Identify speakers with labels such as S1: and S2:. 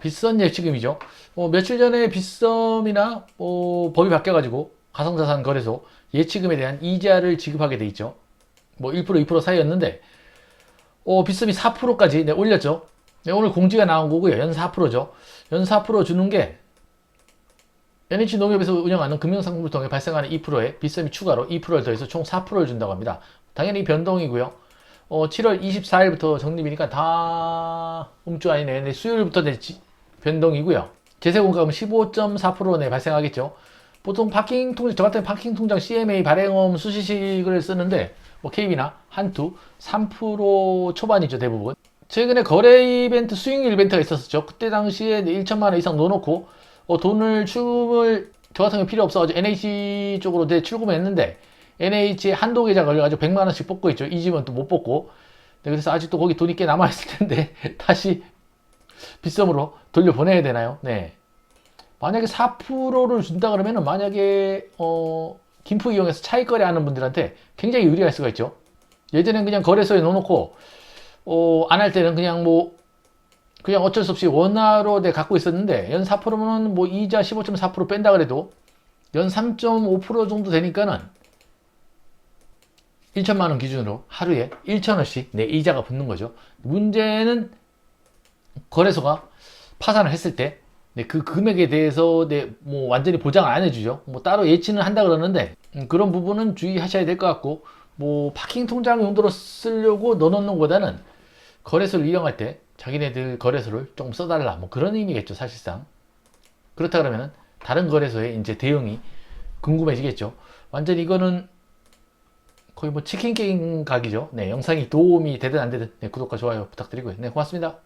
S1: 빗썸 예치금이죠. 뭐 며칠 전에 빗썸이나 뭐 법이 바뀌어가지고 가상자산 거래소 예치금에 대한 이자를 지급하게 돼 있죠. 뭐 1% 2% 사이였는데 어, 빗썸이 4%까지 네, 올렸죠. 네, 오늘 공지가 나온 거고요. 연 4%죠. 연 4% 주는 게 NH 농협에서 운영하는 금융상품을 통해 발생하는 2%에 빗썸이 추가로 2%를 더해서 총 4%를 준다고 합니다. 당연히 변동이고요. 어, 7월 24일부터 적립이니까 다 음주 아니네. 네, 수요일부터 네, 지- 변동이고요. 제세 공과금 15.4%네 발생하겠죠. 보통 파킹 통장, 저 같은 파킹 통장 CMA 발행엄 수시식을 쓰는데 뭐 KB나 한투 3% 초반이죠 대부분. 최근에 거래 이벤트 수익률 이벤트가 있었었죠. 그때 당시에 1천만 원 이상 넣어놓고 어, 돈을 출금을 저 같은 경 필요 없어가지고 NH 쪽으로 내 출금했는데 NH 한도 계좌 걸려가지고 100만 원씩 뽑고 있죠. 이 집은 또 못 뽑고. 네, 그래서 아직도 거기 돈이 꽤 남아 있을 텐데 다시 빗썸으로 돌려 보내야 되나요? 네. 만약에 4%를 준다 그러면은 만약에 어, 김프 이용해서 차익 거래하는 분들한테 굉장히 유리할 수가 있죠. 예전엔 그냥 거래소에 넣어놓고 어, 안 할 때는 그냥 뭐 그냥 어쩔 수 없이 원화로 내 갖고 있었는데 연 4%면 뭐 이자 15.4% 뺀다 그래도 연 3.5% 정도 되니까는 1천만 원 기준으로 하루에 1천 원씩 내 이자가 붙는 거죠. 문제는 거래소가 파산을 했을 때 네, 그 금액에 대해서 네, 뭐 완전히 보장을 안 해주죠. 뭐 따로 예치는 한다 그러는데 음, 그런 부분은 주의하셔야 될 것 같고 뭐 파킹 통장 용도로 쓰려고 넣어놓는 것보다는 거래소를 이용할 때 자기네들 거래소를 좀 써달라 뭐 그런 의미겠죠 사실상 그렇다 그러면은 다른 거래소에 이제 대응이 궁금해지겠죠. 완전 이거는 거의 뭐 치킨 게임 각이죠. 네, 영상이 도움이 되든 안 되든 네, 구독과 좋아요 부탁드리고요. 네, 고맙습니다.